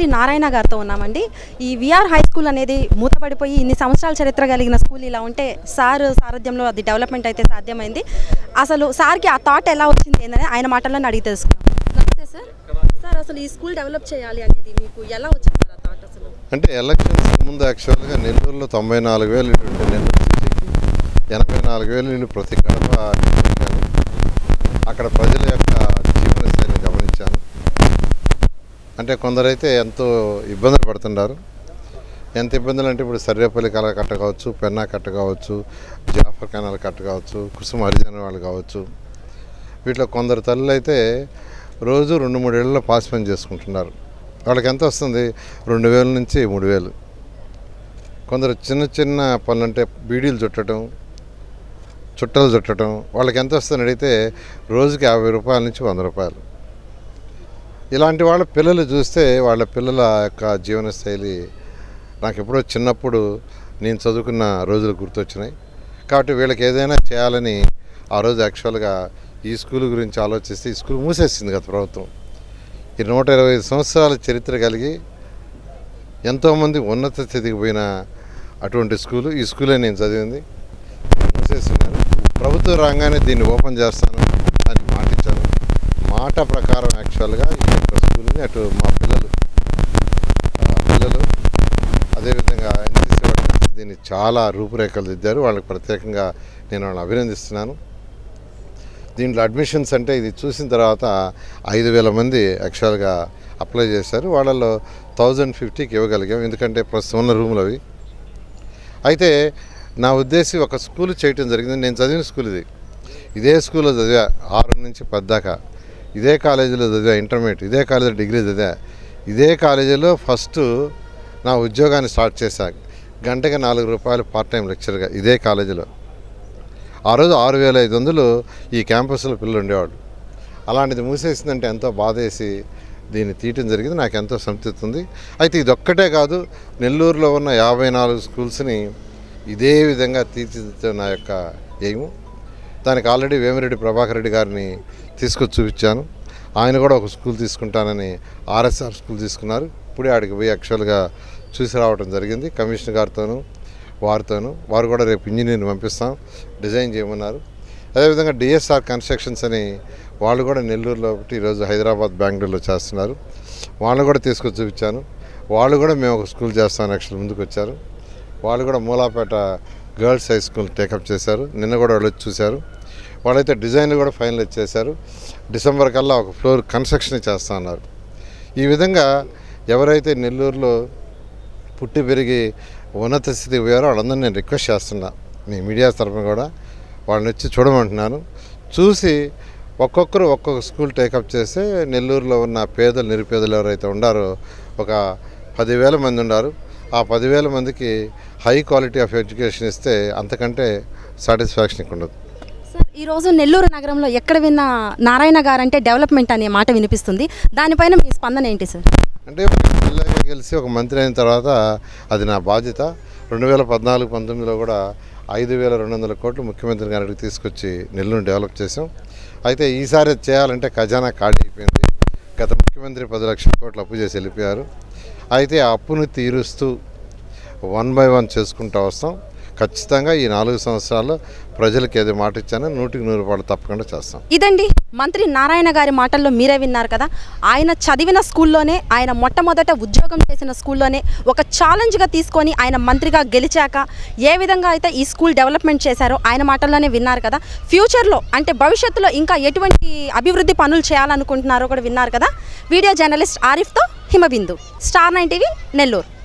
శ్రీ నారాయణ గారితో ఉన్నామండి. ఈ విఆర్ హై స్కూల్ అనేది మూతపడిపోయి ఇన్ని సంవత్సరాల చరిత్ర కలిగిన స్కూల్ ఇలా ఉంటే సార్ సారథ్యంలో అది డెవలప్మెంట్ అయితే సాధ్యమైంది. అసలు సార్కి ఆ థాట్ ఎలా వచ్చింది ఏందని ఆయన మాటల్లో అడిగి తెలుసుకున్నాం నమస్తే సార్. సార్ అసలు ఈ స్కూల్ డెవలప్ చేయాలి అనేది మీకు ఎలా వచ్చింది సార్ ఆ థాట్ అసలు? అంటే ఎలక్షన్స్ ముందు యాక్చువల్గా నెల్లూరులో తొంభై నాలుగు వేలు నెల్లూరు సిటీకి ఎనభై నాలుగు వేలు ప్రతి గడప అక్కడ ప్రజల యొక్క అంటే కొందరైతే ఎంతో ఇబ్బందులు పడుతున్నారు ఎంత ఇబ్బందులు అంటే ఇప్పుడు సర్వేపల్లి కళ కట్ట కావచ్చు పెన్నా కట్ట కావచ్చు జాఫర్ కెనాల్ కట్ట కావచ్చు కుసుమ హరిజన వాళ్ళు కావచ్చు. వీటిలో కొందరు తల్లులు అయితే రోజు రెండు మూడు ఏళ్ళలో పాస్ పని చేసుకుంటున్నారు. వాళ్ళకి ఎంత వస్తుంది? రెండు వేల నుంచి మూడు వేలు. కొందరు చిన్న చిన్న పనులు అంటే బీడీలు చుట్టడం చుట్టలు చుట్టడం వాళ్ళకి ఎంత వస్తుందని అడిగితే రోజుకి యాభై రూపాయల నుంచి వంద రూపాయలు. ఇలాంటి వాళ్ళ పిల్లలు చూస్తే వాళ్ళ పిల్లల యొక్క జీవన శైలి నాకు ఎప్పుడో చిన్నప్పుడు నేను చదువుకున్న రోజులు గుర్తొచ్చినాయి. కాబట్టి వీళ్ళకి ఏదైనా చేయాలని ఆ రోజు యాక్చువల్గా ఈ స్కూల్ గురించి ఆలోచిస్తే ఈ స్కూల్ మూసేసింది గత ప్రభుత్వం. ఈ నూట ఇరవై ఐదు సంవత్సరాల చరిత్ర కలిగి ఎంతోమంది ఉన్నత స్థితికి పోయిన అటువంటి స్కూలు ఈ స్కూలే నేను చదివింది. మూసేస్తున్నారు. ప్రభుత్వ రంగానే దీన్ని ఓపెన్ చేస్తాను. మాట ప్రకారం యాక్చువల్గా ఈ యొక్క స్కూల్ని అటు మా పిల్లలు పిల్లలు అదేవిధంగా ఎన్సీసీ వాళ్ళు దీన్ని చాలా రూపురేఖలు దిద్దారు. వాళ్ళకి ప్రత్యేకంగా నేను వాళ్ళని అభినందిస్తున్నాను. దీంట్లో అడ్మిషన్స్ అంటే ఇది చూసిన తర్వాత ఐదు వేల మంది యాక్చువల్గా అప్లై చేశారు. వాళ్ళలో థౌజండ్ ఫిఫ్టీకి ఇవ్వగలిగాం. ఎందుకంటే ప్రస్తుతం ఉన్న రూములు అవి. అయితే నా ఉద్దేశం ఒక స్కూల్ చేయటం జరిగింది. నేను చదివిన స్కూల్ ఇది. ఇదే స్కూల్లో చదివా. ఆరు నుంచి పద్దాకా ఇదే కాలేజీలో చదివా ఇంటర్మీడియట్ ఇదే కాలేజీలో డిగ్రీ చదివా. ఇదే కాలేజీలో ఫస్ట్ నా ఉద్యోగాన్ని స్టార్ట్ చేశా. గంటకి నాలుగు రూపాయలు పార్ట్ టైం లెక్చర్గా ఇదే కాలేజీలో. ఆ రోజు ఆరు వేల ఐదు వందలు ఈ క్యాంపస్లో పిల్లలు ఉండేవాడు అలాంటిది మూసేసిందంటే ఎంతో బాధేసి దీన్ని తీయటం జరిగింది. నాకు ఎంతో సంతృప్తి ఉంది అయితే ఇదొక్కటే కాదు నెల్లూరులో ఉన్న యాభై నాలుగు స్కూల్స్ని ఇదే విధంగా తీర్చిదిద్దే నా యొక్క ఎయిము. దానికి ఆల్రెడీ వేమిరెడ్డి ప్రభాకర్ రెడ్డి గారిని తీసుకొచ్చి చూపించాను. ఆయన కూడా ఒక స్కూల్ తీసుకుంటానని ఆర్ఎస్ఆర్ స్కూల్ తీసుకున్నారు. ఇప్పుడే ఆడికి పోయి యాక్చువల్గా చూసి రావడం జరిగింది. కమిషనర్ గారితోనూ వారితోనూ. వారు కూడా రేపు ఇంజనీర్ని పంపిస్తాం. డిజైన్ చేయమన్నారు. అదేవిధంగా డిఎస్ఆర్ కన్స్ట్రక్షన్స్ అని వాళ్ళు కూడా నెల్లూరులో ఒకటి ఈరోజు హైదరాబాద్ బెంగళూరులో చేస్తున్నారు. వాళ్ళు కూడా తీసుకొచ్చి చూపించాను. వాళ్ళు కూడా మేము ఒక స్కూల్ చేస్తాం యాక్చువల్ ముందుకు వచ్చారు వాళ్ళు కూడా Mulapeta girls high school take up చేశారు. నిన్న కూడా వాళ్ళు వచ్చి చూశారు. వాళ్ళైతే డిజైన్లు కూడా ఫైనల్ చేశారు. డిసెంబర్ కల్లా ఒక ఫ్లోర్ కన్స్ట్రక్షన్ చేస్తా ఉన్నారు ఈ విధంగా ఎవరైతే నెల్లూరులో పుట్టి పెరిగి ఉన్నత స్థితికి పోయారో వాళ్ళందరినీ నేను రిక్వెస్ట్ చేస్తున్నా. మీ మీడియా తరఫున కూడా వాళ్ళని వచ్చి చూడమంటున్నాను. చూసి ఒక్కొక్కరు ఒక్కొక్క స్కూల్ టేకప్ చేస్తే నెల్లూరులో ఉన్న పేదలు నిరుపేదలు ఎవరైతే ఉండారో ఒక పదివేల మంది ఉన్నారు ఆ పదివేల మందికి హై క్వాలిటీ ఆఫ్ ఎడ్యుకేషన్ ఇస్తే అంతకంటే సాటిస్ఫాక్షన్ ఇక్కడ ఉండదు. ఈరోజు నెల్లూరు నగరంలో ఎక్కడ విన్న నారాయణ గారు అంటే డెవలప్మెంట్ అనే మాట వినిపిస్తుంది. దానిపైన మీ స్పందన ఏంటి సార్? అంటే ఒక గెలిచి ఒక మంత్రి అయిన తర్వాత అది నా బాధ్యత. రెండు వేల పద్నాలుగు పంతొమ్మిదిలో కూడా ఐదు వేల రెండు వందల కోట్లు ముఖ్యమంత్రి గారికి తీసుకొచ్చి నెల్లూరు డెవలప్ చేసాం అయితే ఈసారి చేయాలంటే ఖజానా ఖాళీ అయిపోయింది. గత ముఖ్యమంత్రి పది లక్షల కోట్లు అప్పు చేసి వెళ్ళిపోయారు. అయితే ఆ అప్పును తీరుస్తూ వన్ బై వన్ చేసుకుంటూ వస్తాం. ఖచ్చితంగా ఈ నాలుగు సంవత్సరాలు ప్రజలకు ఏదో మాట ఇచ్చానో నూటికి నూరు రూపాయలు తప్పకుండా చేస్తాం. ఇదండి మంత్రి నారాయణ గారి మాటల్లో మీరే విన్నారు కదా. ఆయన చదివిన స్కూల్లోనే ఆయన మొట్టమొదట ఉద్యోగం చేసిన స్కూల్లోనే ఒక ఛాలెంజ్గా తీసుకొని ఆయన మంత్రిగా గెలిచాక ఏ విధంగా అయితే ఈ స్కూల్ డెవలప్మెంట్ చేశారో ఆయన మాటల్లోనే విన్నారు కదా. ఫ్యూచర్లో అంటే భవిష్యత్తులో ఇంకా ఎటువంటి అభివృద్ధి పనులు చేయాలనుకుంటున్నారో కూడా విన్నారు కదా. Video journalist ఆరిఫ్తో Himabindu. Star nine TV Nellore.